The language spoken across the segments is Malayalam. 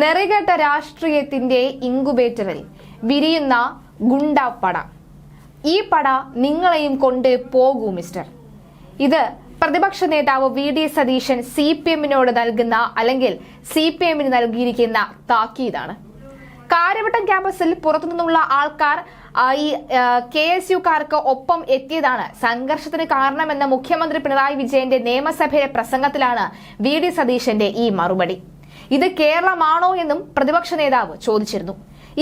നെറികെട്ട രാഷ്ട്രീയത്തിന്റെ ഇങ്കുബേറ്ററിൽ വിരിയുന്ന ഗുണ്ട പട. ഈ പട നിങ്ങളെയും കൊണ്ട് പോകൂ മിസ്റ്റർ. ഇത് പ്രതിപക്ഷ നേതാവ് V D Satheesan C P എമ്മിനോട് നൽകുന്ന അല്ലെങ്കിൽ സി പി എമ്മിന് നൽകിയിരിക്കുന്ന താക്കീതാണ്. കാര്യവട്ടം ക്യാമ്പസിൽ പുറത്തുനിന്നുള്ള ആൾക്കാർ ഈ കെ എസ് യുക്കാർക്ക് ഒപ്പം എത്തിയതാണ്. സംഘർഷത്തിന് കാരണമെന്ന മുഖ്യമന്ത്രി പിണറായി വിജയന്റെ നിയമസഭയിലെ പ്രസംഗത്തിലാണ് വി ഡി സതീശന്റെ ഈ മറുപടി. ഇത് കേരളമാണോ എന്നും പ്രതിപക്ഷ നേതാവ് ചോദിച്ചിരുന്നു.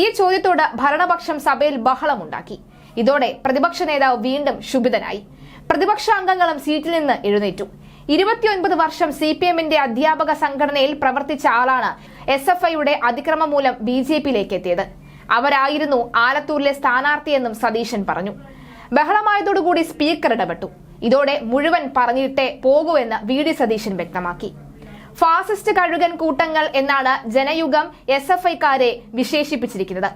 ഈ ചോദ്യത്തോട് ഭരണപക്ഷം സഭയിൽ ബഹളമുണ്ടാക്കി. ഇതോടെ പ്രതിപക്ഷ നേതാവ് വീണ്ടും ക്ഷുഭിതനായി. പ്രതിപക്ഷ അംഗങ്ങളും സീറ്റിൽ നിന്ന് എഴുന്നേറ്റു. ഇരുപത്തിയൊൻപത് വർഷം സി പി എമ്മിന്റെ അധ്യാപക സംഘടനയിൽ പ്രവർത്തിച്ച ആളാണ് എസ് എഫ് ഐയുടെ അതിക്രമം മൂലം ബി ജെ പിയിലേക്ക് എത്തിയത്. അവരായിരുന്നു ആലത്തൂരിലെ സ്ഥാനാർത്ഥിയെന്നും സതീശൻ പറഞ്ഞു. ബഹളമായതോടുകൂടി സ്പീക്കർ ഇടപെട്ടു. ഇതോടെ മുഴുവൻ പറഞ്ഞിട്ടേ പോകൂ എന്ന് വി ഡി സതീശൻ വ്യക്തമാക്കി. ഫാസിസ്റ്റ് കഴുകൻ കൂട്ടങ്ങൾ എന്നാണ് ജനയുഗം എസ് എഫ് ഐക്കാരെ വിശേഷിപ്പിച്ചിരിക്കുന്നത്.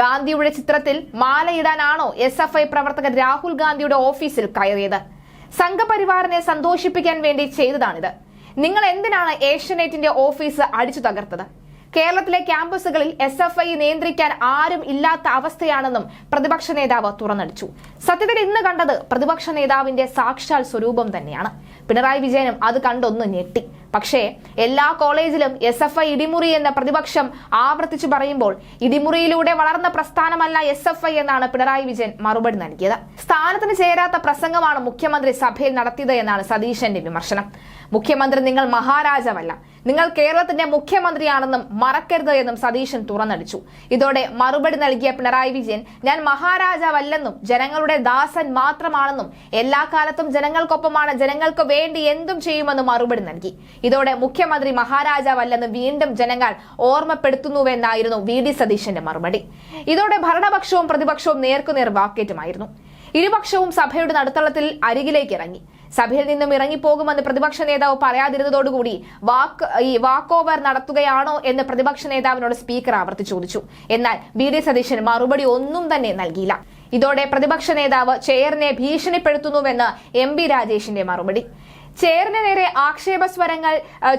ഗാന്ധിയുടെ ചിത്രത്തിൽ മാലയിടാനാണോ എസ് എഫ് ഐ പ്രവർത്തകർ രാഹുൽ ഗാന്ധിയുടെ ഓഫീസിൽ കയറിയത്? സംഘപരിവാറിനെ സന്തോഷിപ്പിക്കാൻ വേണ്ടി ചെയ്തതാണിത്. നിങ്ങൾ എന്തിനാണ് ഏഷ്യനെറ്റിന്റെ ഓഫീസ് അടിച്ചു തകർത്തത്? കേരളത്തിലെ ക്യാമ്പസുകളിൽ എസ് എഫ് ഐ നിയന്ത്രിക്കാൻ ആരും ഇല്ലാത്ത അവസ്ഥയാണെന്നും പ്രതിപക്ഷ നേതാവ് തുറന്നടിച്ചു. സത്യത്തിൽ ഇന്ന് കണ്ടത് പ്രതിപക്ഷ നേതാവിന്റെ സാക്ഷാൽ സ്വരൂപം തന്നെയാണ്. പിണറായി വിജയനും അത് കണ്ടൊന്ന് ഞെട്ടി. പക്ഷേ എല്ലാ കോളേജിലും എസ് എഫ് ഐ ഇടിമുറി എന്ന പ്രതിപക്ഷം ആവർത്തിച്ചു പറയുമ്പോൾ ഇടിമുറിയിലൂടെ വളർന്ന പ്രസ്ഥാനമല്ല എസ് എഫ് ഐ എന്നാണ് പിണറായി വിജയൻ മറുപടി നൽകിയത്. സ്ഥാനത്തിന് ചേരാത്ത പ്രസംഗമാണ് മുഖ്യമന്ത്രി സഭയിൽ നടത്തിയത് എന്നാണ് സതീശന്റെ വിമർശനം. മുഖ്യമന്ത്രി നിങ്ങൾ മഹാരാജാവല്ല. നിങ്ങൾ കേരളത്തിന്റെ മുഖ്യമന്ത്രിയാണെന്നും മറക്കരുത് എന്നും സതീശൻ തുറന്നടിച്ചു. ഇതോടെ മറുപടി നൽകിയ പിണറായി വിജയൻ ഞാൻ മഹാരാജാവല്ലെന്നും ജനങ്ങളുടെ ദാസൻ മാത്രമാണെന്നും എല്ലാ കാലത്തും ജനങ്ങൾക്കൊപ്പമാണ് ജനങ്ങൾക്ക് വേണ്ടി എന്തും ചെയ്യുമെന്നും മറുപടി നൽകി. ഇതോടെ മുഖ്യമന്ത്രി മഹാരാജാവല്ലെന്ന് വീണ്ടും ജനങ്ങൾ ഓർമ്മപ്പെടുത്തുന്നുവെന്നായിരുന്നു വി ഡി സതീശന്റെ മറുപടി. ഇതോടെ ഭരണപക്ഷവും പ്രതിപക്ഷവും നേർക്കുനേർ വാക്കേറ്റുമായിരുന്നു. ഇരുപക്ഷവും സഭയുടെ നടുത്തളത്തിൽ അരികിലേക്ക് ഇറങ്ങി സഭയിൽ നിന്നും ഇറങ്ങിപ്പോകുമെന്ന് പ്രതിപക്ഷ നേതാവ് പറയാതിരുന്നതോടുകൂടി വാക്ക് ഈ വാക്ക് ഓവർ നടത്തുകയാണോ എന്ന് പ്രതിപക്ഷ നേതാവിനോട് സ്പീക്കർ ആവർത്തി ചോദിച്ചു. എന്നാൽ വി ഡി സതീശൻ മറുപടി ഒന്നും തന്നെ നൽകിയില്ല. ഇതോടെ പ്രതിപക്ഷ നേതാവ് ചെയറിനെ ഭീഷണിപ്പെടുത്തുന്നുവെന്ന് എം ബി രാജേഷിന്റെ മറുപടി. ചെയറിന് നേരെ ആക്ഷേപ സ്വരങ്ങൾ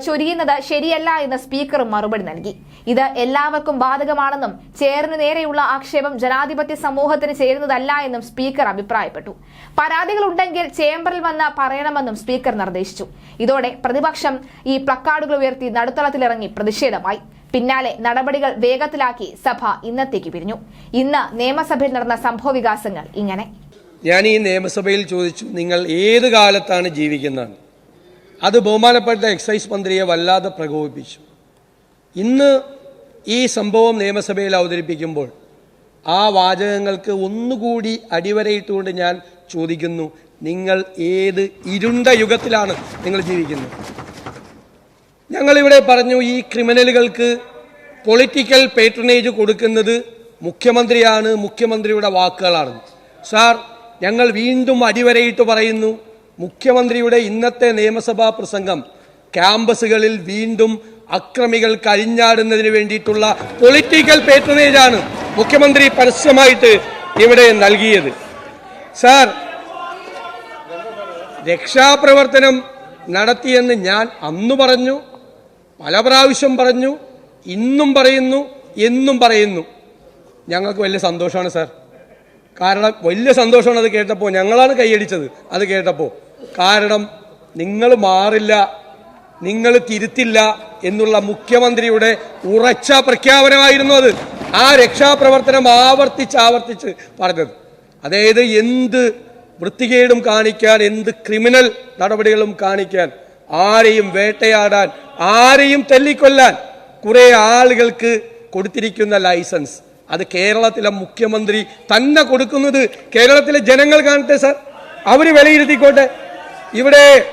ചൊരിയുന്നത് ശരിയല്ല എന്ന് സ്പീക്കർ മറുപടി നൽകി. ഇത് എല്ലാവർക്കും ബാധകമാണെന്നും ചെയറിന് നേരെയുള്ള ആക്ഷേപം ജനാധിപത്യ സമൂഹത്തിന് ചേരുന്നതല്ല എന്നും സ്പീക്കർ അഭിപ്രായപ്പെട്ടു. പരാതികൾ ഉണ്ടെങ്കിൽ ചേംബറിൽ വന്ന് പറയണമെന്നും സ്പീക്കർ നിർദ്ദേശിച്ചു. ഇതോടെ പ്രതിപക്ഷം ഈ പ്ലക്കാർഡുകൾ ഉയർത്തി നടുത്തളത്തിലിറങ്ങി പ്രതിഷേധമായി. പിന്നാലെ നടപടികൾ വേഗത്തിലാക്കി സഭ ഇന്നത്തേക്ക് പിരിഞ്ഞു. ഇന്ന് നിയമസഭയിൽ നടന്ന സംഭവ വികാസങ്ങൾ ഇങ്ങനെ. ഞാൻ ഈ നിയമസഭയിൽ ചോദിച്ചു നിങ്ങൾ ഏത് കാലത്താണ് ജീവിക്കുന്നത്? അത് ബഹുമാനപ്പെട്ട എക്സൈസ് മന്ത്രിയെ വല്ലാതെ പ്രകോപിപ്പിച്ചു. ഇന്ന് ഈ സംഭവം നിയമസഭയിൽ അവതരിപ്പിക്കുമ്പോൾ ആ വാചകങ്ങൾക്ക് ഒന്നുകൂടി അടിവരയിട്ടുകൊണ്ട് ഞാൻ ചോദിക്കുന്നു നിങ്ങൾ ഏത് ഇരുണ്ട യുഗത്തിലാണ് നിങ്ങൾ ജീവിക്കുന്നത്? ഞങ്ങളിവിടെ പറഞ്ഞു ഈ ക്രിമിനലുകൾക്ക് പൊളിറ്റിക്കൽ പേട്രണേജ് കൊടുക്കുന്നത് മുഖ്യമന്ത്രിയാണ് മുഖ്യമന്ത്രിയുടെ വാക്കുകളാണ്. സാർ ഞങ്ങൾ വീണ്ടും അടിവരയിട്ട് പറയുന്നു മുഖ്യമന്ത്രിയുടെ ഇന്നത്തെ നിയമസഭാ പ്രസംഗം ക്യാമ്പസുകളിൽ വീണ്ടും അക്രമികൾ കഴിഞ്ഞാടുന്നതിന് വേണ്ടിയിട്ടുള്ള പൊളിറ്റിക്കൽ പേറ്റനേജാണ് മുഖ്യമന്ത്രി പരസ്യമായിട്ട് ഇവിടെ നൽകിയത്. സാർ രക്ഷാപ്രവർത്തനം നടത്തിയെന്ന് ഞാൻ അന്ന് പറഞ്ഞു പല പ്രാവശ്യം പറഞ്ഞു ഇന്നും പറയുന്നു എന്നും പറയുന്നു. ഞങ്ങൾക്ക് വലിയ സന്തോഷമാണ് സാർ. കാരണം വലിയ സന്തോഷമാണ് അത് കേട്ടപ്പോൾ ഞങ്ങളാണ് കൈയടിച്ചത് അത് കേട്ടപ്പോൾ. കാരണം നിങ്ങൾ മാറില്ല നിങ്ങൾ തിരുത്തില്ല എന്നുള്ള മുഖ്യമന്ത്രിയുടെ ഉറച്ച പ്രഖ്യാപനമായിരുന്നു അത്. ആ രക്ഷാപ്രവർത്തനം ആവർത്തിച്ച് ആവർത്തിച്ച് പറഞ്ഞത്. അതായത് എന്ത് വൃത്തികേടും കാണിക്കാൻ എന്ത് ക്രിമിനൽ നടപടികളും കാണിക്കാൻ ആരെയും വേട്ടയാടാൻ ആരെയും തല്ലിക്കൊല്ലാൻ കുറെ ആളുകൾക്ക് കൊടുത്തിരിക്കുന്ന ലൈസൻസ്. അത് കേരളത്തിലെ മുഖ്യമന്ത്രി തന്നെ കൊടുക്കുന്നത് കേരളത്തിലെ ജനങ്ങൾ കാണട്ടെ സാർ. അവർ വിലയിരുത്തിക്കോട്ടെ. ഇവിടെ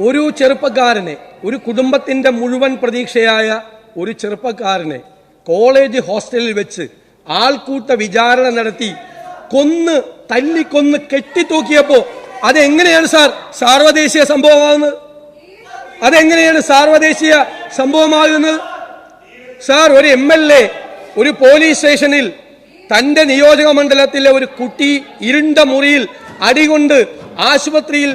ഒരു ചെറുപ്പക്കാരനെ ഒരു കുടുംബത്തിന്റെ മുഴുവൻ പ്രതീക്ഷയായ ഒരു ചെറുപ്പക്കാരനെ കോളേജ് ഹോസ്റ്റലിൽ വെച്ച് ആൾക്കൂട്ട വിചാരണ നടത്തി കൊന്ന് തല്ലിക്കൊന്ന് കെട്ടിത്തൂക്കിയപ്പോ അതെങ്ങനെയാണ് സാർ സാർവദേശീയ സംഭവമാകുന്നത്? അതെങ്ങനെയാണ് സാർവദേശീയ സംഭവമാകുന്നത്? സാർ ഒരു എം ഒരു പോലീസ് സ്റ്റേഷനിൽ തന്റെ നിയോജക മണ്ഡലത്തിലെ ഒരു കുട്ടി ഇരുണ്ട മുറിയിൽ അടികൊണ്ട് ആശുപത്രിയിൽ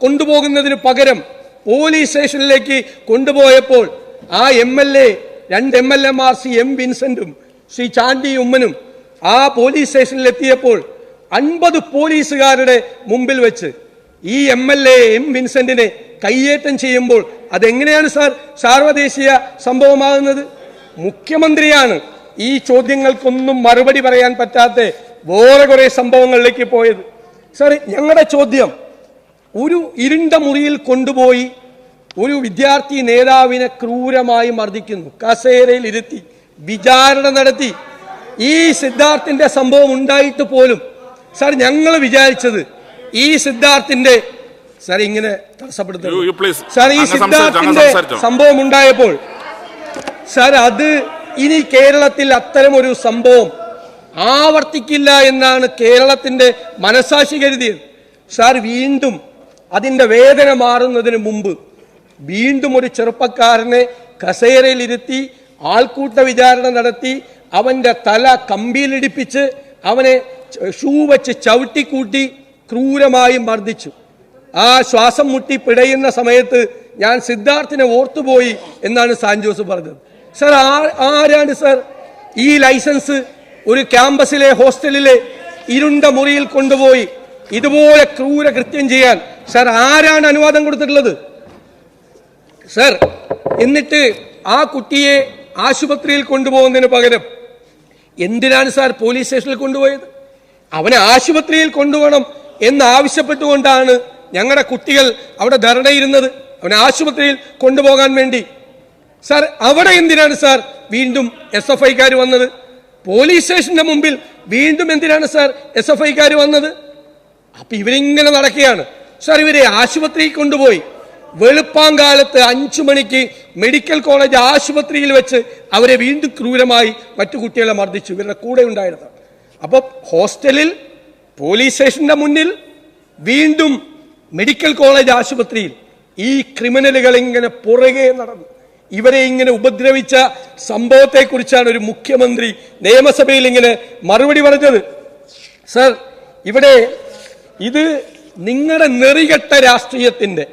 കൊണ്ടുപോകുന്നതിന് പകരം പോലീസ് സ്റ്റേഷനിലേക്ക് കൊണ്ടുപോയപ്പോൾ ആ എം എൽ എ രണ്ട് എം എൽ എമാർ സി എം വിൻസെന്റും ശ്രീ ചാണ്ടി ഉമ്മനും ആ പോലീസ് സ്റ്റേഷനിൽ എത്തിയപ്പോൾ അൻപത് പോലീസുകാരുടെ മുമ്പിൽ വെച്ച് ഈ എം എൽ എ എം വിൻസെന്റിനെ കയ്യേറ്റം ചെയ്യുമ്പോൾ അതെങ്ങനെയാണ് സാർ സാർവദേശീയ സംഭവമാകുന്നത്? മുഖ്യമന്ത്രിയാണ് ഈ ചോദ്യങ്ങൾക്കൊന്നും മറുപടി പറയാൻ പറ്റാത്ത വേറെ കുറെ സംഭവങ്ങളിലേക്ക് പോയത് സാറേ ഞങ്ങളുടെ ചോദ്യം ഒരു ഇരുണ്ട മുറിയിൽ കൊണ്ടുപോയി ഒരു വിദ്യാർത്ഥി നേതാവിനെ ക്രൂരമായി മർദ്ദിക്കുന്നു കസേരയിൽ ഇരുത്തി വിചാരണ നടത്തി ഈ സിദ്ധാർത്ഥിന്റെ സംഭവം ഉണ്ടായിട്ട് പോലും സാർ ഞങ്ങൾ വിചാരിച്ചത് ഈ സിദ്ധാർത്ഥിന്റെ സാർ ഇങ്ങനെ തടസ്സപ്പെടുത്തുന്നു. സാർ ഈ സിദ്ധാർത്ഥിന്റെ. സംഭവം ഉണ്ടായപ്പോൾ സാർ അത് ഇനി കേരളത്തിൽ അത്തരമൊരു സംഭവം ആവർത്തിക്കില്ല എന്നാണ് കേരളത്തിന്റെ മനസാക്ഷി കരുതിയത്. സാർ വീണ്ടും അതിന്റെ വേദന മാറുന്നതിന് മുമ്പ് വീണ്ടും ഒരു ചെറുപ്പക്കാരനെ കസേരയിലിരുത്തി ആൾക്കൂട്ട വിചാരണ നടത്തി അവന്റെ തല കമ്പിയിലിടിപ്പിച്ച് അവനെ ഷൂ വെച്ച് ചവിട്ടിക്കൂട്ടി ക്രൂരമായി മർദ്ദിച്ചു. ആ ശ്വാസം മുട്ടി പിടയുന്ന സമയത്ത് ഞാൻ സിദ്ധാർത്ഥിനെ ഓർത്തുപോയി എന്നാണ് സാൻജോസ് പറഞ്ഞത്. സർ ആരാണ് സർ? ഈ ലൈസൻസ് ഒരു ക്യാമ്പസിലെ ഹോസ്റ്റലിലെ ഇരുണ്ട മുറിയിൽ കൊണ്ടുപോയി ഇതുപോലെ ക്രൂര കൃത്യം ചെയ്യാൻ സർ ആരാണ് അനുവാദം കൊടുത്തിട്ടുള്ളത്? സർ എന്നിട്ട് ആ കുട്ടിയെ ആശുപത്രിയിൽ കൊണ്ടുപോകുന്നതിന് പകരം എന്തിനാണ് സാർ പോലീസ് സ്റ്റേഷനിൽ കൊണ്ടുപോയത്? അവനെ ആശുപത്രിയിൽ കൊണ്ടുപോകണം എന്ന് ആവശ്യപ്പെട്ടുകൊണ്ടാണ് ഞങ്ങളുടെ കുട്ടികൾ അവിടെ ധരണയിരുന്നത് അവനെ ആശുപത്രിയിൽ കൊണ്ടുപോകാൻ വേണ്ടി സാർ അവിടെ എന്തിനാണ് സാർ വീണ്ടും എസ് എഫ് ഐക്കാർ വന്നത്? പോലീസ് സ്റ്റേഷന്റെ മുമ്പിൽ വീണ്ടും എന്തിനാണ് സാർ എസ് എഫ് ഐക്കാർ വന്നത്? അപ്പൊ ഇവരിങ്ങനെ നടക്കുകയാണ്. സാർ ഇവരെ ആശുപത്രിയിൽ കൊണ്ടുപോയി. വെളുപ്പാങ്കാലത്ത് അഞ്ചു മണിക്ക് മെഡിക്കൽ കോളേജ് ആശുപത്രിയിൽ വെച്ച് അവരെ വീണ്ടും ക്രൂരമായി മറ്റു കുട്ടികളെ മർദ്ദിച്ചു. ഇവരുടെ കൂടെ ഉണ്ടായിരുന്നു അപ്പൊ ഹോസ്റ്റലിൽ പോലീസ് സ്റ്റേഷന്റെ മുന്നിൽ വീണ്ടും മെഡിക്കൽ കോളേജ് ആശുപത്രിയിൽ ഈ ക്രിമിനലുകൾ ഇങ്ങനെ പുറകെ നടന്നു. ഇവരെ ഇങ്ങനെ ഉപദ്രവിച്ച സംഭവത്തെക്കുറിച്ചാണ് ഒരു മുഖ്യമന്ത്രി നിയമസഭയിൽ ഇങ്ങനെ മറുപടി പറഞ്ഞത്. സർ ഇവിടെ ഇത് നിങ്ങളുടെ നെറികെട്ട രാഷ്ട്രീയത്തിന്റെ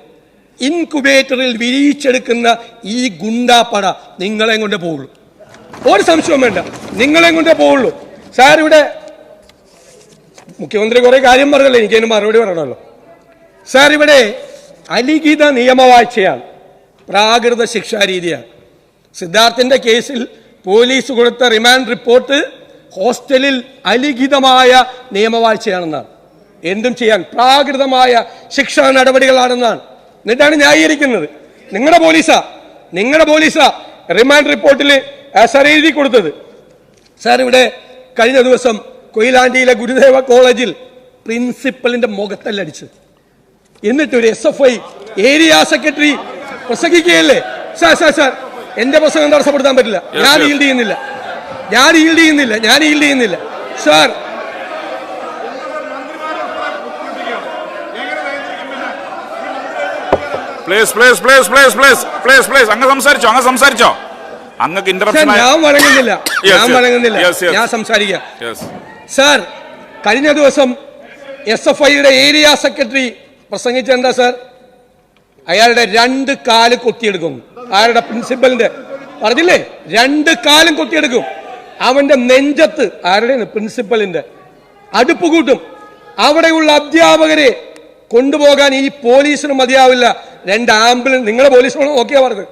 ഇൻകുബേറ്ററിൽ വിരിയിച്ചെടുക്കുന്ന ഈ ഗുണ്ടാപ്പട നിങ്ങളെ കൊണ്ടേ പോവുള്ളൂ. ഒരു സംശയവും വേണ്ട നിങ്ങളെ കൊണ്ടേ പോവുള്ളൂ. സാർ ഇവിടെ മുഖ്യമന്ത്രി കുറെ കാര്യം പറഞ്ഞല്ലോ എനിക്കതിന് മറുപടി പറയണമല്ലോ. സാർ ഇവിടെ അലിഖിത നിയമവാഴ്ചയാണ്. പ്രാകൃത ശിക്ഷാരീതിയാണ് സിദ്ധാർത്ഥിന്റെ കേസിൽ പോലീസ് കൊടുത്ത റിമാൻഡ് റിപ്പോർട്ട് ഹോസ്റ്റലിൽ അലിഖിതമായ നിയമവാഴ്ചയാണെന്നാണ്. എന്തും ചെയ്യാൻ പ്രാകൃതമായ ശിക്ഷാ നടപടികളാണെന്നാണ്. എന്നിട്ടാണ് ന്യായീകരിക്കുന്നത്. നിങ്ങളുടെ പോലീസാ. നിങ്ങളുടെ പോലീസാ റിമാൻഡ് റിപ്പോർട്ടിൽ സാർ എഴുതി കൊടുത്തത്. സാർ ഇവിടെ കഴിഞ്ഞ ദിവസം കൊയിലാണ്ടിയിലെ ഗുരുദേവ കോളേജിൽ പ്രിൻസിപ്പലിന്റെ മുഖത്തല്ലടിച്ച് എന്നിട്ട് ഒരു S F I area secretary പ്രസംഗിക്കുകയല്ലേ? Sir sir sir എന്റെ പ്രസംഗം തടസ്സപ്പെടുത്താൻ പറ്റില്ല. ഞാൻ ഹീൽഡ് ഈൽഡ് ചെയ്യുന്നില്ല. ഞാൻ ഈൽഡ് ചെയ്യുന്നില്ല. ഞാൻ ഈൽഡ് ചെയ്യുന്നില്ല. Sir. Please please please please please please please അങ്ങ് സംസാരിച്ചോ അങ്ങ് സംസാരിച്ചോ. അങ്ങക്ക് ഇന്ററപ്ഷൻ ഞാൻ വഴങ്ങുന്നില്ല. ഞാൻ. വഴങ്ങുന്നില്ല. ഞാൻ സംസാരിക്കാം. സാർ കഴിഞ്ഞ ദിവസം എസ് എഫ് ഐയുടെ ഏരിയ സെക്രട്ടറി പ്രസംഗിച്ചെന്താ സാർ? അയാളുടെ രണ്ട് കാൽ കൊത്തിയെടുക്കും. അയാളുടെ പ്രിൻസിപ്പലിന്റെ പറഞ്ഞില്ലേ? രണ്ട് കാലും കൊത്തിയെടുക്കും. അവന്റെ നെഞ്ചത്ത് ആരുടെയാണ്? പ്രിൻസിപ്പലിന്റെ അടുപ്പ് കൂട്ടും. അവിടെയുള്ള അധ്യാപകരെ കൊണ്ടുപോകാൻ ഈ പോലീസിന് മതിയാവില്ല. രണ്ട് ആംബുലൻസ് നിങ്ങളെ പോലീസിനോട് നോക്കിയാ പറഞ്ഞത്.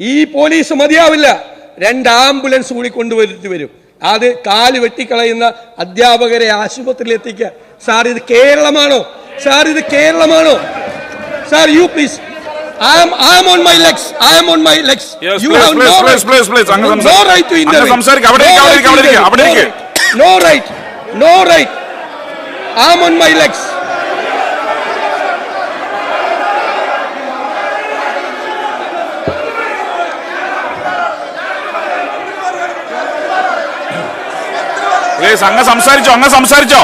ഈ പോലീസ് മതിയാവില്ല. രണ്ട് ആംബുലൻസ് കൂടി കൊണ്ടുവരുത്തി വരും. അത് കാൽ വെട്ടിക്കളയുന്ന അധ്യാപകരെ ആശുപത്രിയിൽ എത്തിക്കുക സാർ ഇത് കേരളമാണോ? സാർ ഇത് കേരളമാണോ? Sir you please I am, I am on my legs. I am on my legs. Yes, you please, have please, no please, right. please, please. please. no, no right to intervene. സംസാരിക്ക്. അവിടെ ഇരിക്ക്, അവിടെ right അവിടെ ഇരിക്ക്, അവിടെ intervene. No right. No right. I am on my legs. Please അങ്ങ് സംസാരിച്ചോ അങ്ങ് സംസാരിച്ചോ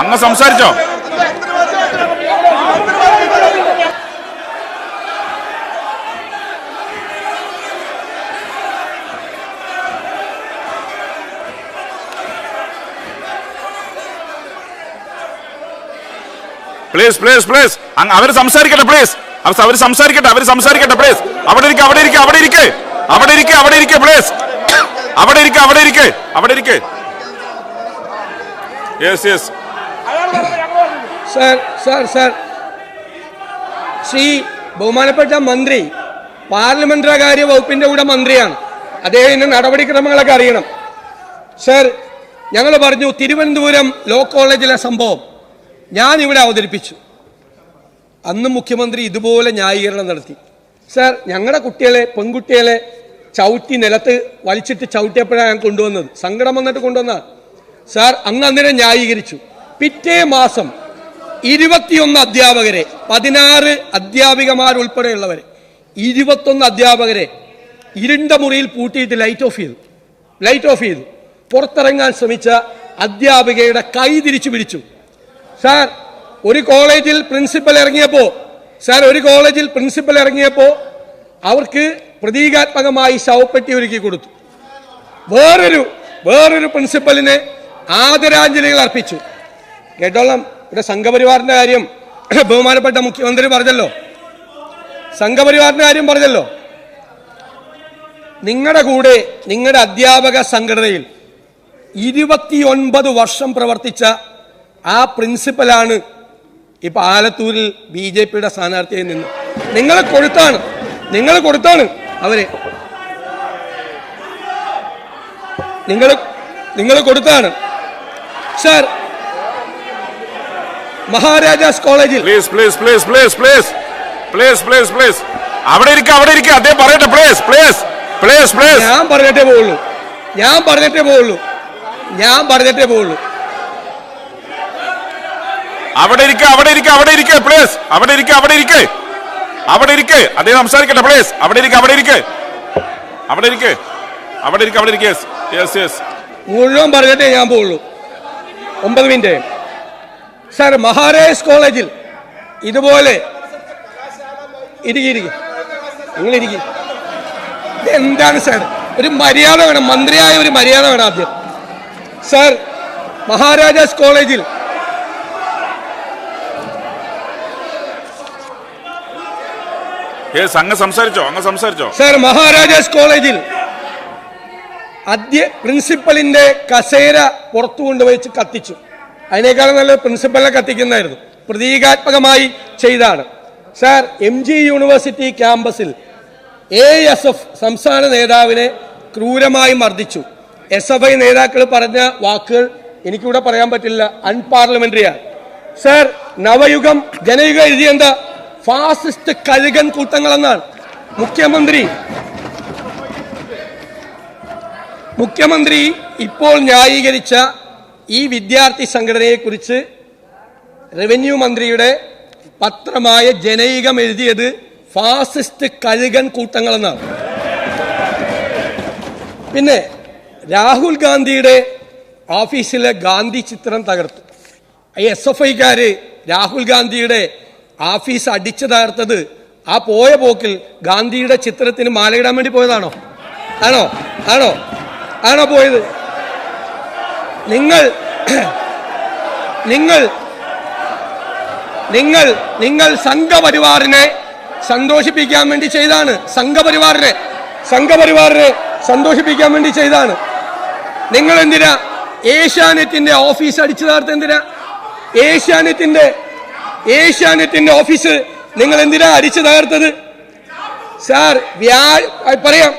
അങ്ങ് സംസാരിച്ചോ പ്ലീസ് പ്ലീസ് പ്ലീസ് അവർ സംസാരിക്കട്ടെ പ്ലീസ് അവർ സംസാരിക്കട്ടെ അവർ സംസാരിക്കട്ടെ പ്ലീസ് അവിടെ ഇരിക്കെ അവിടെ ഇരിക്കെ അവിടെ ഇരിക്കെ. അവിടെ ഇരിക്കെ അവിടെ ഇരിക്കെ പ്ലീസ് അവിടെ ഇരിക്കെ അവിടെ ഇരിക്കെ അവിടെ ഇരിക്കെ. Yes yes sir sir sir Shri ബഹുമാനപ്പെട്ട മന്ത്രി പാർലമെന്റ് കാര്യ വകുപ്പിന്റെ കൂടെ മന്ത്രിയാണ്. അദ്ദേഹത്തിന്റെ നടപടിക്രമങ്ങളൊക്കെ അറിയണം. സർ ഞങ്ങൾ പറഞ്ഞു തിരുവനന്തപുരം ലോ കോളേജിലെ സംഭവം. ഞാൻ ഇവിടെ അവതരിപ്പിച്ചു. അന്ന് മുഖ്യമന്ത്രി ഇതുപോലെ ന്യായീകരണം നടത്തി. സാർ ഞങ്ങളുടെ കുട്ടികളെ പെൺകുട്ടികളെ ചവിട്ടി നിലത്ത് വലിച്ചിട്ട് ചവിട്ടിയപ്പോഴാണ് ഞാൻ കൊണ്ടുവന്നത്. സങ്കടം വന്നിട്ട് കൊണ്ടുവന്ന. സാർ അന്ന് അന്നേരം ന്യായീകരിച്ചു. പിറ്റേ മാസം ഇരുപത്തിയൊന്ന് അധ്യാപകരെ പതിനാറ് അധ്യാപികമാരുൾപ്പെടെയുള്ളവരെ ഇരുപത്തൊന്ന് അധ്യാപകരെ ഇരുണ്ട മുറിയിൽ പൂട്ടിയിട്ട് ലൈറ്റ് ഓഫ് ചെയ്തു. ലൈറ്റ് ഓഫ് ചെയ്തു. പുറത്തിറങ്ങാൻ ശ്രമിച്ച അധ്യാപികയുടെ കൈ തിരിച്ചു പിടിച്ചു. സാർ ഒരു കോളേജിൽ പ്രിൻസിപ്പൽ ഇറങ്ങിയപ്പോ സാർ ഒരു കോളേജിൽ പ്രിൻസിപ്പൽ ഇറങ്ങിയപ്പോ അവർക്ക് പ്രതീകാത്മകമായി ശവപ്പെട്ടി ഒരുക്കി കൊടുത്തു. വേറൊരു വേറൊരു പ്രിൻസിപ്പലിന് ആദരാഞ്ജലികൾ അർപ്പിച്ചു. കേട്ടോളം ഇവിടെ സംഘപരിവാറിന്റെ കാര്യം ബഹുമാനപ്പെട്ട മുഖ്യമന്ത്രി പറഞ്ഞല്ലോ. സംഘപരിവാറിന്റെ കാര്യം പറഞ്ഞല്ലോ. നിങ്ങളുടെ കൂടെ നിങ്ങളുടെ അധ്യാപക സംഘടനയിൽ ഇരുപത്തിയൊൻപത് വർഷം പ്രവർത്തിച്ച ആ പ്രിൻസിപ്പലാണ് ഇപ്പൊ ആലത്തൂരിൽ ബി ജെ പിയുടെ സ്ഥാനാർത്ഥിയായി നിന്ന്. നിങ്ങൾ കൊടുത്താണ് നിങ്ങൾ കൊടുത്താണ് അവരെ. നിങ്ങൾ നിങ്ങൾ കൊടുത്താണ് സാർ മഹാരാജാസ് കോളേജിൽ. Please please please please please please please please അവിടെ ഇരിക്ക അവിടെ ഇരിക്ക. അദ്ദേഹം പറയട്ടെ പ്ലീസ് പ്ലീസ് പ്ലീസ് പ്ലീസ് ഞാൻ പറഞ്ഞിട്ടേ പോവുള്ളൂ. ഞാൻ പറഞ്ഞിട്ടേ പോവുള്ളൂ. ഞാൻ പറഞ്ഞിട്ടേ പോവുള്ളൂ. അവിടെ ഇരിക്കുക അവിടെ ഇരിക്കുക അവിടെ ഇരിക്കുക പ്ലീസ് അവിടെ ഇരിക്കുക അവിടെ ഇരിക്കുക അവിടെ ഇരിക്കുക അദ്ദേഹം സംസാരിക്കട്ടെ പ്ലീസ് അവിടെ ഇരിക്കുക അവിടെ ഇരിക്കുക അവിടെ ഇരിക്കുക അവിടെ ഇരിക്കുക അവിടെ ഇരിക്കുക യെസ് യെസ് മുഴുവൻ പറഞ്ഞിട്ടേ ഞാൻ പോകുള്ളൂ ഒമ്പത് മിനിറ്റ്. സാർ മഹാരാജ് കോളേജിൽ ഇതുപോലെ ഇരിക്കിരിക്കും ഇരിക്കി. നിങ്ങൾ ഇരിക്കും. എന്താണ് സാർ? ഒരു മര്യാദ വേണം മന്ത്രിയായ ഒരു മര്യാദ വേണം ആദ്യം. സാർ മഹാരാജാസ് കോളേജിൽ അങ്ങ് സംസാരിച്ചോ അങ്ങ് സംസാരിച്ചോ. സർ മഹാരാജാസ് കോളേജിൽ അധ്യ പ്രിൻസിപ്പലിന്റെ കസേര പുറത്തു കൊണ്ടുവച്ച് കത്തിച്ചു. അതിനേക്കാളും നല്ല പ്രിൻസിപ്പലിനെ കത്തിക്കുന്നതായിരുന്നു. പ്രതീകാത്മകമായി ചെയ്താണ്. സാർ എം ജി യൂണിവേഴ്സിറ്റി ക്യാമ്പസിൽ എ എസ് എഫ് സംസ്ഥാന നേതാവിനെ ക്രൂരമായി മർദ്ദിച്ചു. എസ് എഫ് ഐ നേതാക്കൾ പറഞ്ഞ വാക്കുകൾ എനിക്കിവിടെ പറയാൻ പറ്റില്ല. അൺപാർലമെന്ററിയാണ് സാർ നവയുഗം ജനയുഗം എഴുതിയെന്താ ഫാസിസ്റ്റ് കഴുകൻ കൂട്ടങ്ങളെന്നാണ്. മുഖ്യമന്ത്രി. മുഖ്യമന്ത്രി ഇപ്പോൾ ന്യായീകരിച്ച ഈ വിദ്യാർത്ഥി സംഘടനയെക്കുറിച്ച് റവന്യൂ മന്ത്രിയുടെ പത്രമായ ജനൈകം എഴുതിയത് ഫാസിസ്റ്റ് കഴുകൻ കൂട്ടങ്ങളെന്നാണ്. പിന്നെ രാഹുൽ ഗാന്ധിയുടെ ഓഫീസിലെ ഗാന്ധി ചിത്രം തകർത്തു. എസ് എഫ് ഐക്കാര് രാഹുൽ ഗാന്ധിയുടെ ഓഫീസ് അടിച്ചു തകർത്തത് ആ പോയ പോക്കിൽ ഗാന്ധിയുടെ ചിത്രത്തിന് മാലയിടാൻ വേണ്ടി പോയതാണോ? ആണോ? ആണോ? ആണോ പോയത്? നിങ്ങൾ നിങ്ങൾ നിങ്ങൾ നിങ്ങൾ സംഘപരിവാറിനെ സന്തോഷിപ്പിക്കാൻ വേണ്ടി ചെയ്താണ്. സംഘപരിവാറിനെ സംഘപരിവാറിനെ സന്തോഷിപ്പിക്കാൻ വേണ്ടി ചെയ്താണ്. നിങ്ങൾ എന്തിനാ? ഏഷ്യാനെറ്റിന്റെ ഓഫീസ് അടിച്ചു തകർത്ത് എന്തിനാ? ഏഷ്യാനെറ്റിന്റെ ഏഷ്യാനെറ്റിന്റെ ഓഫീസ് നിങ്ങൾ എന്തിനാ അടിച്ചു തകർത്തത്? സാർ പറയാം.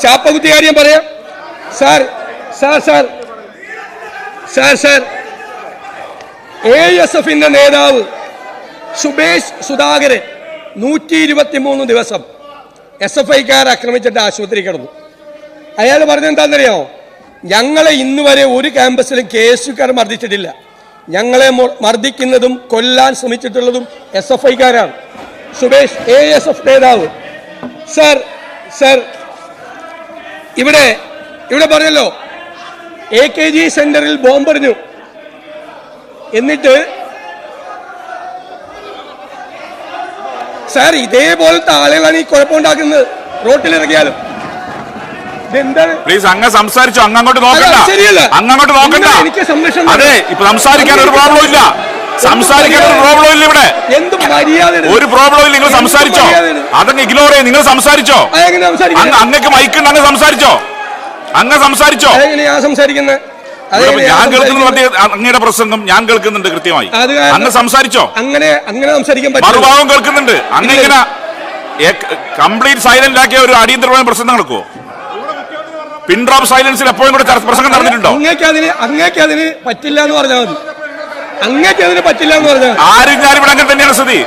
ചാപ്പകുത്തി കാര്യം പറയാം. Sir sir sir. Sir sir. A S എഫിന്റെ നേതാവ് സുബേഷ് സുധാകരൻ നൂറ്റി ഇരുപത്തി മൂന്ന് ദിവസം എസ് എഫ് ഐക്കാർ ആക്രമിച്ചിട്ട് ആശുപത്രി കിടന്നു. അയാൾ പറഞ്ഞെന്താണെന്നറിയാമോ ഞങ്ങളെ ഇന്ന് വരെ ഒരു ക്യാമ്പസിലും കെ എസ് യുക്കാർ മർദ്ദിച്ചിട്ടില്ല. ഞങ്ങളെ മർദ്ദിക്കുന്നതും കൊല്ലാൻ ശ്രമിച്ചിട്ടുള്ളതും എസ് എഫ് ഐക്കാരാണ്. സുബേഷ് എ എസ് എഫ് നേതാവ്. സർ സർ ഇവിടെ ഇവിടെ പറഞ്ഞല്ലോ. എ കെ ജി സെന്ററിൽ ബോംബെറിഞ്ഞു. എന്നിട്ട് സാർ ഇതേപോലത്തെ ആളുകളാണ് ഈ കുഴപ്പമുണ്ടാക്കുന്നത്. റോട്ടിലിറങ്ങിയാലും. പ്ലീസ് അങ്ങ് സംസാരിച്ചു. അങ്ങ് അങ്ങോട്ട് നോക്കണ്ട. അങ്ങ് അങ്ങോട്ട് നോക്കണ്ട. എനിക്ക് സംരക്ഷണം അതെ. ഇപ്പൊ സംസാരിക്കാൻ ഒരു പ്രോബ്ലം ഇല്ല. സംസാരിക്കാൻ ഒരു പ്രോബ്ലം ഇല്ല ഇവിടെ. ഒരു പ്രോബ്ലം ഇല്ല. നിങ്ങൾ സംസാരിച്ചോ? അതങ്ങ് ഇഗ്നോർ ചെയ്യും. നിങ്ങൾ സംസാരിച്ചോ? അങ്ങക്ക് മൈക്കുണ്ട് അങ്ങ് സംസാരിച്ചോ? അങ്ങ് സംസാരിച്ചോ? സംസാരിക്കുന്നത് ഞാൻ കേൾക്കുന്നത് മറ്റേ അങ്ങയുടെ പ്രസംഗം ഞാൻ കേൾക്കുന്നുണ്ട് കൃത്യമായി. അങ്ങ് സംസാരിച്ചോ? അങ്ങനെ അങ്ങനെ സംസാരിക്കാൻ മറുഭാഗം കേൾക്കുന്നുണ്ട്. അങ്ങനെ ഇങ്ങനെ കംപ്ലീറ്റ് സൈലന്റ് ആക്കിയ ഒരു അടിയന്തരമായ പ്രശ്നം നടക്കുവോ? പിൻ ഡ്രോപ്പ് സൈലൻസിൽ എപ്പോഴും കൂടെ ചർച്ച- പ്രസംഗം നടന്നിട്ടുണ്ടോ? അങ്ങേക്ക് അതിന് അങ്ങേക്ക് അതിന് പറ്റില്ല എന്ന് പറഞ്ഞാൽ മതി. അങ്ങേക്ക് അതിന് പറ്റില്ല എന്ന് പറഞ്ഞാൽ ആരും ഞാൻ ഇവിടെ അങ്ങനെ തന്നെയാണ് സ്ഥിതി.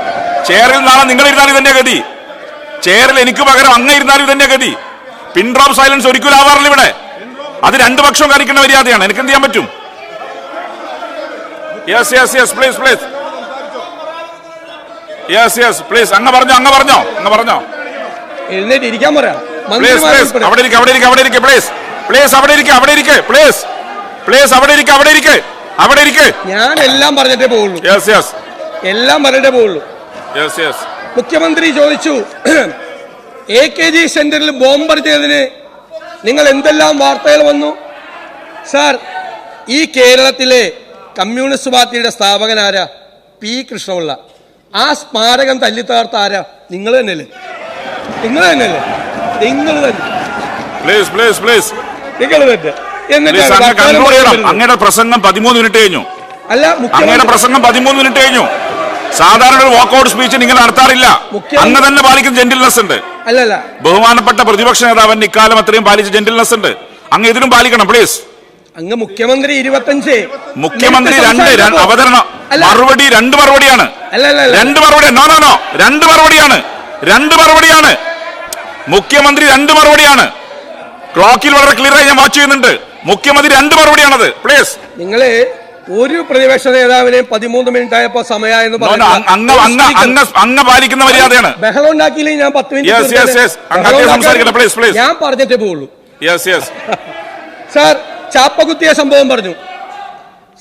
ചെയറിൽ നാളെ നിങ്ങൾ ഇരുന്നാലും ഇതന്നെ ഗതി. ചെയറിൽ എനിക്ക് പകരം അങ്ങ് ഇരുന്നാലും ഇതന്നെ ഗതി. പിൻ ഡ്രോപ്പ് സൈലൻസ് ഒരിക്കലും ആവാറില്ല ഇവിടെ. അത് രണ്ടു പക്ഷവും കാണിക്കുന്ന മര്യാദയാണ്. എനിക്ക് എന്ത് ചെയ്യാൻ പറ്റും? Yes yes yes please please yes yes please അങ്ങ് പറഞ്ഞോ അങ്ങ് പറഞ്ഞോ അങ്ങ് പറഞ്ഞോ. എഴുന്നേറ്റ് ഇരിക്കാൻ പറയാം അവിടെ ഇരിക്കെ അവിടെ ഇരിക്കെ അവിടെ ഇരിക്കെ പ്ലീസ് പ്ലീസ് അവിടെ ഇരിക്കെ അവിടെ ഇരിക്കെ പ്ലീസ് പ്ലീസ് അവിടെ ഇരിക്കെ അവിടെ ഇരിക്കെ അവിടെ ഇരിക്കെ. ഞാൻ എല്ലാം പറഞ്ഞിട്ടേ പോവുള്ളൂ. യെസ് യെസ് എല്ലാം പറഞ്ഞിട്ടേ പോവുള്ളൂ. യെസ് യെസ് മുഖ്യമന്ത്രി ചോദിച്ചു എ കെ ജി സെന്ററിൽ ബോംബർ ചെയ്തതിന് നിങ്ങൾ എന്തെല്ലാം വാർത്തകൾ വന്നു? സാർ ഈ കേരളത്തിലെ കമ്മ്യൂണിസ്റ്റ് പാർട്ടിയുടെ സ്ഥാപകൻ ആരാ? പി കൃഷ്ണപിള്ള. ആ സ്മാരകം തല്ലിത്തകർത്ത ആരാ? നിങ്ങൾ തന്നെയല്ലേ? നിങ്ങൾ തന്നെയല്ലേ? നിങ്ങൾ തന്നെ. പ്ലീസ് പ്ലീസ് പ്ലീസ് നിങ്ങൾ തന്നെ. എന്നിട്ട് അങ്ങയുടെ പ്രസംഗം പതിമൂന്ന് മിനിറ്റ് കഴിഞ്ഞു. അല്ല അങ്ങയുടെ പ്രസംഗം പതിമൂന്ന് മിനിറ്റ് കഴിഞ്ഞു. സാധാരണ ഒരു വാക്കൗട്ട് സ്പീച്ച് നിങ്ങൾ നടത്താറില്ല. അങ്ങ് തന്നെ പാലിക്കുന്ന ജെന്റിൽനെസ് ഉണ്ട്. അല്ലല്ല. ബഹുമാനപ്പെട്ട പ്രതിപക്ഷ നേതാവ് ഇക്കാലം അത്രയും പാലിച്ച ജെന്റിൽനെസ് ഉണ്ട്. അങ്ങ് ഇതിനും പാലിക്കണം പ്ലീസ് അങ്ങ് മുഖ്യമന്ത്രി ഇരുപത്തഞ്ച്. മുഖ്യമന്ത്രി രണ്ട് അവതരണം. മറുപടി രണ്ട് മറുപടിയാണ്. രണ്ട് മറുപടി നോ നോ നോ രണ്ട് മറുപടിയാണ്. രണ്ട് മറുപടിയാണ്. മുഖ്യമന്ത്രി രണ്ട് മറുപടിയാണ്. ക്ലോക്കിൽ വളരെ ക്ലിയർ ആയി ഞാൻ വാച്ച് ചെയ്യുന്നുണ്ട്. മുഖ്യമന്ത്രി രണ്ട് മറുപടിയാണത്. പ്ലീസ് നിങ്ങൾ ഒരു പ്രതിപക്ഷ നേതാവിനെ പതിമൂന്ന് മിനിറ്റ് ആയപ്പോ അങ്ങ് അങ്ങ് പാലിക്കുന്ന മര്യാദയാണ്. ബഹളം ഉണ്ടാക്കിയില്ലെങ്കിൽ ഞാൻ പത്ത് മിനിറ്റ്. ഞാൻ പറഞ്ഞിട്ടേ പോവുള്ളൂ. യെസ് സാർ ചാപ്പകുത്തിയ സംഭവം പറഞ്ഞു.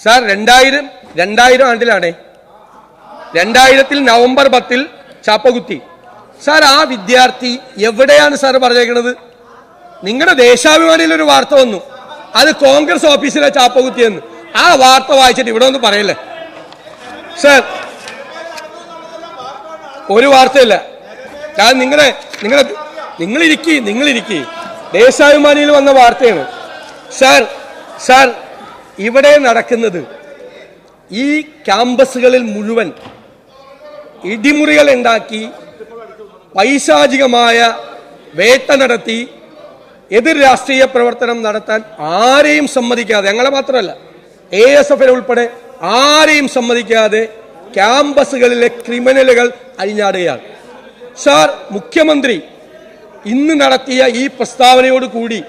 സാർ രണ്ടായിരം രണ്ടായിരം ആണ്ടിലാണേ. രണ്ടായിരത്തിൽ നവംബർ പത്തിൽ ചാപ്പകുത്തി സാർ ആ വിദ്യാർത്ഥി എവിടെയാണ് സാർ പറഞ്ഞേക്കുന്നത് നിങ്ങളുടെ ദേശാഭിമാനിയിൽ ഒരു വാർത്ത വന്നു. അത് കോൺഗ്രസ് ഓഫീസിലെ ചാപ്പകുത്തിയെന്ന്. ആ വാർത്ത വായിച്ചിട്ട് ഇവിടെ ഒന്ന് പറയല്ലേ? സാർ ഒരു വാർത്തയില്ല. ഞാൻ നിങ്ങളെ നിങ്ങളെ നിങ്ങളിരിക്കി നിങ്ങളിരിക്കി. ദേശാഭിമാനിയിൽ വന്ന വാർത്തയാണ്. സാർ സാർ ഇവിടെ നടക്കുന്നത് ഈ ക്യാമ്പസുകളിൽ മുഴുവൻ ഇടിമുറികൾ ഉണ്ടാക്കി പൈശാചികമായ വേട്ട നടത്തി എതിർ രാഷ്ട്രീയ പ്രവർത്തനം നടത്താൻ ആരെയും സമ്മതിക്കാതെ ഞങ്ങളെ മാത്രമല്ല എ എസ് എഫിനെ ഉൾപ്പെടെ ആരെയും സമ്മതിക്കാതെ ക്യാമ്പസുകളിലെ ക്രിമിനലുകൾ അഴിഞ്ഞാടുകയാണ്. സാർ മുഖ്യമന്ത്രി ഇന്ന് നടത്തിയ ഈ പ്രസ്താവനയോട് കൂടി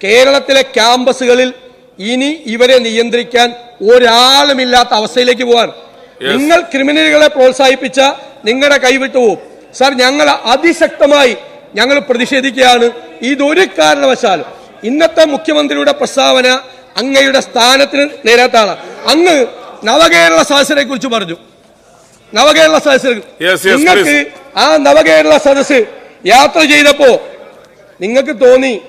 കേരളത്തിലെ ക്യാമ്പസുകളിൽ ഇനി ഇവരെ നിയന്ത്രിക്കാൻ ഒരാളുമില്ലാത്ത അവസ്ഥയിലേക്ക് പോവാൻ നിങ്ങൾ ക്രിമിനലുകളെ പ്രോത്സാഹിപ്പിച്ച നിങ്ങളുടെ കൈവിട്ടു പോകും സാർ ഞങ്ങൾ അതിശക്തമായി ഞങ്ങൾ പ്രതിഷേധിക്കുകയാണ്. ഇതൊരു കാരണവശാലും ഇന്നത്തെ മുഖ്യമന്ത്രിയുടെ പ്രസ്താവന അങ്ങയുടെ സ്ഥാനത്തിന് നേരാത്താണ്. അങ്ങ് നവകേരള സദസ്സിനെ കുറിച്ച് പറഞ്ഞു. നവകേരള സദസ്സ് നിങ്ങൾക്ക് ആ നവകേരള സദസ്സ് യാത്ര ചെയ്തപ്പോ നിങ്ങൾക്ക് തോന്നി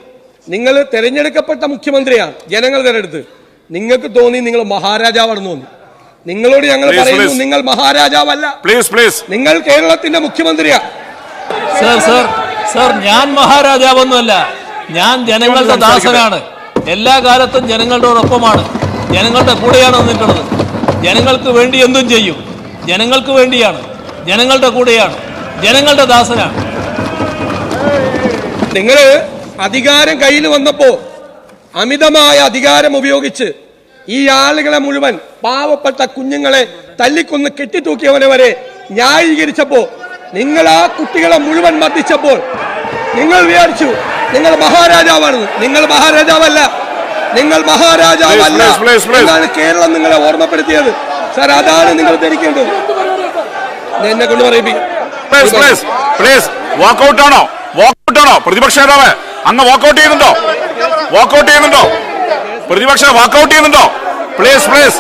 നിങ്ങൾ തെരഞ്ഞെടുക്കപ്പെട്ട മുഖ്യമന്ത്രിയാണ് ജനങ്ങൾ തെരഞ്ഞെടുത്ത്. നിങ്ങൾക്ക് തോന്നി നിങ്ങൾ മഹാരാജാവാണെന്ന് തോന്നി. നിങ്ങളോട് ഞങ്ങൾ Please, പറയുന്നു നിങ്ങൾ മഹാരാജാവല്ല. പ്ലീസ് പ്ലീസ് നിങ്ങൾ കേരളത്തിന്റെ മുഖ്യമന്ത്രിയാ. സർ സർ സർ ഞാൻ മഹാരാജാവൊന്നുമല്ല. ഞാൻ ജനങ്ങളുടെ ദാസനാണ്. എല്ലാ കാലത്തും ജനങ്ങളോടൊപ്പമാണ് ജനങ്ങളുടെ കൂടെയാണ് നിൽക്കുന്നത്. ജനങ്ങൾക്ക് വേണ്ടി എന്തും ചെയ്യും. ജനങ്ങൾക്ക് വേണ്ടിയാണ്. ജനങ്ങളുടെ കൂടെയാണ്. ജനങ്ങളുടെ ദാസനാണ്. നിങ്ങൾ അധികാരം കയ്യിൽ വന്നപ്പോ അമിതമായ അധികാരം ഉപയോഗിച്ച് ഈ ആളുകളെ മുഴുവൻ പാവപ്പെട്ട കുഞ്ഞുങ്ങളെ തല്ലിക്കൊന്ന് കെട്ടിത്തൂക്കിയവനെ വരെ ന്യായീകരിച്ചപ്പോ നിങ്ങൾ ആ കുട്ടികളെ മുഴുവൻ മർദ്ദിച്ചപ്പോൾ നിങ്ങൾ വിചാരിച്ചു നിങ്ങൾ മഹാരാജാവാണ്. നിങ്ങൾ മഹാരാജാവല്ല. നിങ്ങൾ മഹാരാജാവല്ല. എന്നാണ് കേരളം നിങ്ങളെ ഓർമ്മപ്പെടുത്തിയത്. സാർ അതാണ് നിങ്ങൾ ധരിക്കേണ്ടത്. എന്നെ കൊണ്ട് പറയിപ്പിക്കും. പ്രതിപക്ഷ നേതാവ് അങ്ങ് വാക്കൗട്ട് ചെയ്യുന്നുണ്ടോ? വാക്കൗട്ട് ചെയ്യുന്നുണ്ടോ? പ്രതിപക്ഷ വാക്കൗട്ട് ചെയ്യുന്നുണ്ടോ? Please please